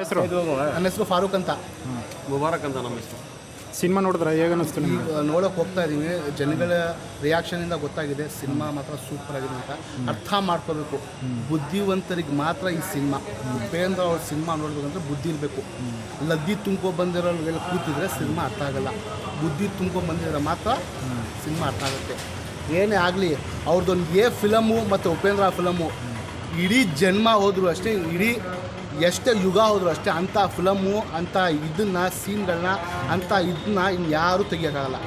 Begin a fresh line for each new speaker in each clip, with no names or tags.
ಹೆಸರು?
ನನ್ನ ಹೆಸರು ಫಾರೂಕ್ ಅಂತ.
ಮುಬಾರಕ್ ಅಂತ ನಮ್ಮ ಹೆಸರು.
ಸಿನಿಮಾ ನೋಡಿದ್ರೆ ಹೇಗೆ ಅನಿಸ್ತು ನಿಮಗೆ?
ನೋಡೋಕೆ ಹೋಗ್ತಾ ಇದ್ದೀವಿ ಜನಗಳ ರಿಯಾಕ್ಷನಿಂದ ಗೊತ್ತಾಗಿದೆ ಸಿನಿಮಾ ಮಾತ್ರ ಸೂಪರ್ ಆಗಿದೆ ಅಂತ. ಅರ್ಥ ಮಾಡ್ಕೋಬೇಕು. ಬುದ್ಧಿವಂತರಿಗೆ ಮಾತ್ರ ಈ ಸಿನಿಮಾ. ಉಪೇಂದ್ರ ಅವ್ರ ಸಿನಿಮಾ ನೋಡ್ಬೇಕಂದ್ರೆ ಬುದ್ಧಿ ಇರಬೇಕು. ಲದ್ದಿ ತುಂಬ್ಕೊ ಬಂದಿರೋಲ್ಲ ಕೂತಿದ್ರೆ ಸಿನಿಮಾ ಅರ್ಥ ಆಗಲ್ಲ. ಬುದ್ಧಿ ತುಂಬ್ಕೊ ಬಂದಿದ್ರೆ ಮಾತ್ರ ಸಿನಿಮಾ ಅರ್ಥ ಆಗುತ್ತೆ. ಏನೇ ಆಗಲಿ ಅವ್ರದ್ದೊಂದು ಏ ಫಿಲಮು ಮತ್ತು ಉಪೇಂದ್ರ ಫಿಲಮು ಇಡೀ ಜನ್ಮ ಹೋದರೂ ಅಷ್ಟೇ ಇಡೀ ಎಷ್ಟೇ ಯುಗ ಹೋದರೂ ಅಷ್ಟೇ ಅಂಥ ಫಿಲಮು, ಅಂಥ ಇದನ್ನ, ಸೀನ್ಗಳನ್ನ, ಅಂಥ ಇದನ್ನ ಇನ್ನು ಯಾರೂ ತೆಗಿಯೋಕ್ಕಾಗಲ್ಲ.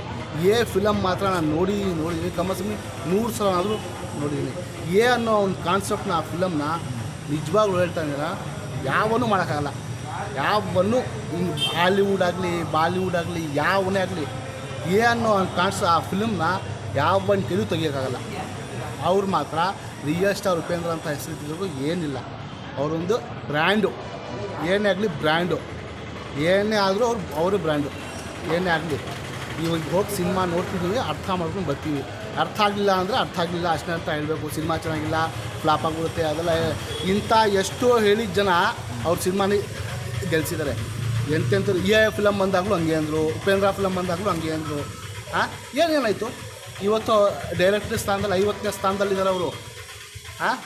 ಏ ಫಿಲಮ್ ಮಾತ್ರ ನಾನು ನೋಡಿ ನೋಡಿದ್ದೀನಿ ಕಮಸಮಿ ನೂರು ಸಲ ಆದರೂ ನೋಡಿದ್ದೀನಿ ಏ ಅನ್ನೋ ಒಂದು ಕಾನ್ಸೆಪ್ಟ್ನ ಆ ಫಿಲಮ್ನ ನಿಜವಾಗ್ಲೂ ಹೇಳ್ತಾ ಇದ್ದೀರ ಯಾವನ್ನೂ ಮಾಡೋಕ್ಕಾಗಲ್ಲ. ಯಾವನ್ನು ಹಾಲಿವುಡ್ ಆಗಲಿ, ಬಾಲಿವುಡ್ ಆಗಲಿ, ಯಾವನೇ ಆಗಲಿ ಏ ಅನ್ನೋ ಒಂದು ಕಾನ್ಸೆಪ್ಟ್ ಆ ಫಿಲಮ್ನ ಯಾವನ್ನು ಕೆಲವು ತೆಗಿಯೋಕ್ಕಾಗಲ್ಲ. ಅವ್ರು ಮಾತ್ರ ರಿಯಲ್ ಸ್ಟಾರ್ ಉಪೇಂದ್ರ ಅಂತ ಹೆಸರಿದ್ದರೂ ಏನಿಲ್ಲ. ಅವರೊಂದು ಬ್ರ್ಯಾಂಡು. ಏನೇ ಆಗಲಿ ಬ್ರ್ಯಾಂಡು. ಏನೇ ಆದರೂ ಅವ್ರು ಅವರು ಬ್ರ್ಯಾಂಡು. ಏನೇ ಆಗಲಿ. ಇವಾಗ ಹೋಗಿ ಸಿನಿಮಾ ನೋಡ್ತಿದ್ದೀವಿ ಅರ್ಥ ಮಾಡ್ಕೊಂಡು ಬರ್ತೀವಿ. ಅರ್ಥ ಆಗಲಿಲ್ಲ ಅಂದರೆ ಅರ್ಥ ಆಗಲಿಲ್ಲ. ಅಷ್ಟೇ ಅಂತ ಹೇಳಬೇಕು. ಸಿನಿಮಾ ಚೆನ್ನಾಗಿಲ್ಲ, ಫ್ಲಾಪ್ ಆಗಿಬಿಡುತ್ತೆ. ಅದೆಲ್ಲ ಇಂಥ ಎಷ್ಟೋ ಹೇಳಿದ ಜನ ಅವ್ರ ಸಿನಿಮಾನೇ ಗೆಲ್ಸಿದ್ದಾರೆ. ಎಂತೆಂಥ ಎ ಫಿಲಮ್ ಬಂದಾಗಲೂ ಹಂಗೆ ಅಂದರು, ಉಪೇಂದ್ರ ಫಿಲಮ್ ಬಂದಾಗಲೂ ಹಂಗೆ ಅಂದರು. ಹಾಂ ಏನೇನಾಯಿತು? ಇವತ್ತು ಡೈರೆಕ್ಟರ್ ಸ್ಥಾನದಲ್ಲಿ, ಐವತ್ತನೇ ಸ್ಥಾನದಲ್ಲಿದ್ದಾರೆ ಅವರು. ಹಾಂ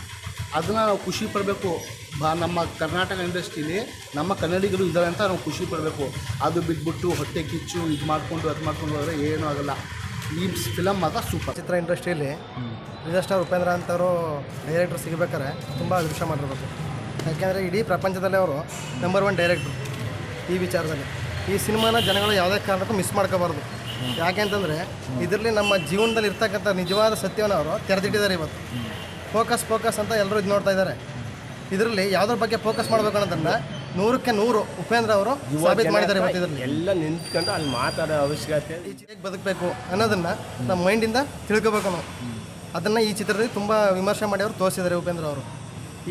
ಅದನ್ನು ನಾವು ಖುಷಿ ಪಡಬೇಕು. ಬಾ ನಮ್ಮ ಕರ್ನಾಟಕ ಇಂಡಸ್ಟ್ರೀಲಿ ನಮ್ಮ ಕನ್ನಡಿಗರು ಇದ್ದಾರೆ ಅಂತ ನಾವು ಖುಷಿ ಪಡಬೇಕು. ಅದು ಬಿಟ್ಬಿಟ್ಟು ಹೊಟ್ಟೆ ಕಿಚ್ಚು ಇದು ಮಾಡಿಕೊಂಡು ಅದು ಮಾಡ್ಕೊಂಡು ಹೋದರೆ ಏನೂ ಆಗಲ್ಲ. ಈ ಫಿಲಮ್ ಮಾತ್ರ ಸೂಪರ್
ಚಿತ್ರ ಇಂಡಸ್ಟ್ರಿಯಲ್ಲಿ ರಿಜಿಸ್ಟರ್ ಸ್ಟಾರ್ ಉಪೇಂದ್ರ ಅಂತವರು ಡೈರೆಕ್ಟ್ರ್ ಸಿಗಬೇಕಾದ್ರೆ ತುಂಬ ಅದೃಷ್ಟ ಮಾಡಿರ್ಬೇಕು. ಯಾಕೆಂದರೆ ಇಡೀ ಪ್ರಪಂಚದಲ್ಲೇ ಅವರು ನಂಬರ್ ಒನ್ ಡೈರೆಕ್ಟ್ರು ಈ ವಿಚಾರದಲ್ಲಿ. ಈ ಸಿನಿಮಾನ ಜನಗಳು ಯಾವುದೇ ಕಾರಣಕ್ಕೂ ಮಿಸ್ ಮಾಡ್ಕೋಬಾರ್ದು. ಯಾಕೆ ಅಂತಂದರೆ ಇದರಲ್ಲಿ ನಮ್ಮ ಜೀವನದಲ್ಲಿ ಇರ್ತಕ್ಕಂಥ ನಿಜವಾದ ಸತ್ಯವನ್ನು ಅವರು ತೆರೆದಿಟ್ಟಿದ್ದಾರೆ ಇವತ್ತು. ಫೋಕಸ್ ಫೋಕಸ್ ಅಂತ ಎಲ್ಲರೂ ಇದು ನೋಡ್ತಾ ಇದ್ದಾರೆ. ಇದರಲ್ಲಿ ಯಾವ್ದ್ರ ಬಗ್ಗೆ ಫೋಕಸ್ ಮಾಡಬೇಕು ಅನ್ನೋದನ್ನ ನೂರಕ್ಕೆ ನೂರು ಉಪೇಂದ್ರ ಅವರು ಸಾಬೀತು ಮಾಡಿದ್ದಾರೆ ಇವತ್ತು ಇದರಲ್ಲಿ.
ಎಲ್ಲ ನಿಂತ್ಕೊಂಡು ಅಲ್ಲಿ ಮಾತಾಡೋ ಅವಶ್ಯಕತೆ
ಹೇಗೆ ಬದುಕಬೇಕು ಅನ್ನೋದನ್ನು ನಮ್ಮ ಮೈಂಡಿಂದ ತಿಳ್ಕೋಬೇಕು ನಾವು. ಅದನ್ನು ಈ ಚಿತ್ರದಲ್ಲಿ ತುಂಬ ವಿಮರ್ಶೆ ಮಾಡಿ ಅವರು ತೋರಿಸಿದ್ದಾರೆ ಉಪೇಂದ್ರ ಅವರು.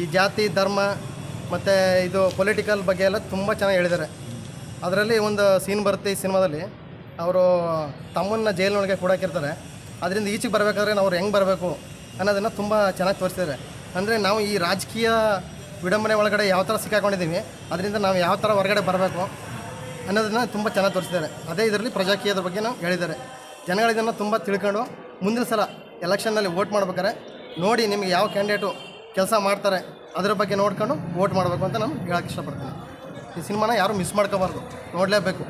ಈ ಜಾತಿ ಧರ್ಮ ಮತ್ತು ಇದು ಪೊಲಿಟಿಕಲ್ ಬಗ್ಗೆ ಎಲ್ಲ ತುಂಬ ಚೆನ್ನಾಗಿ ಹೇಳಿದ್ದಾರೆ. ಅದರಲ್ಲಿ ಒಂದು ಸೀನ್ ಬರುತ್ತೆ ಈ ಸಿನಿಮಾದಲ್ಲಿ. ಅವರು ತಮ್ಮನ್ನು ಜೈಲಿನೊಳಗೆ ಕೂಡಾಕಿರ್ತಾರೆ. ಅದರಿಂದ ಈಚೆಗೆ ಬರಬೇಕಾದ್ರೆ ನಾವು ಅವ್ರು ಹೆಂಗೆ ಬರಬೇಕು ಅನ್ನೋದನ್ನು ತುಂಬ ಚೆನ್ನಾಗಿ ತೋರಿಸಿದ್ದಾರೆ. ಅಂದರೆ ನಾವು ಈ ರಾಜಕೀಯ ವಿಡಂಬನೆ ಒಳಗಡೆ ಯಾವ ಥರ ಸಿಕ್ಕಾಕೊಂಡಿದ್ದೀವಿ, ಅದರಿಂದ ನಾವು ಯಾವ ಥರ ಹೊರಗಡೆ ಬರಬೇಕು ಅನ್ನೋದನ್ನು ತುಂಬ ಚೆನ್ನಾಗಿ ತೋರಿಸಿದ್ದಾರೆ. ಅದೇ ಇದರಲ್ಲಿ ಪ್ರಜಾಕೀಯದ ಬಗ್ಗೆ ನಾವು ಹೇಳಿದ್ದಾರೆ. ಜನಗಳು ಇದನ್ನು ತುಂಬ ತಿಳ್ಕೊಂಡು ಮುಂದಿನ ಸಲ ಎಲೆಕ್ಷನ್ನಲ್ಲಿ ವೋಟ್ ಮಾಡ್ಬೇಕಾರೆ ನೋಡಿ ನಿಮಗೆ ಯಾವ ಕ್ಯಾಂಡಿಡೇಟು ಕೆಲಸ ಮಾಡ್ತಾರೆ, ಅದರ ಬಗ್ಗೆ ನೋಡ್ಕೊಂಡು ವೋಟ್ ಮಾಡಬೇಕು ಅಂತ ನಾನು ಹೇಳೋಕ್ಕೆ ಇಷ್ಟಪಡ್ತೀನಿ. ಈ ಸಿನಿಮಾನ ಯಾರೂ ಮಿಸ್ ಮಾಡ್ಕೋಬಾರ್ದು, ನೋಡಲೇಬೇಕು.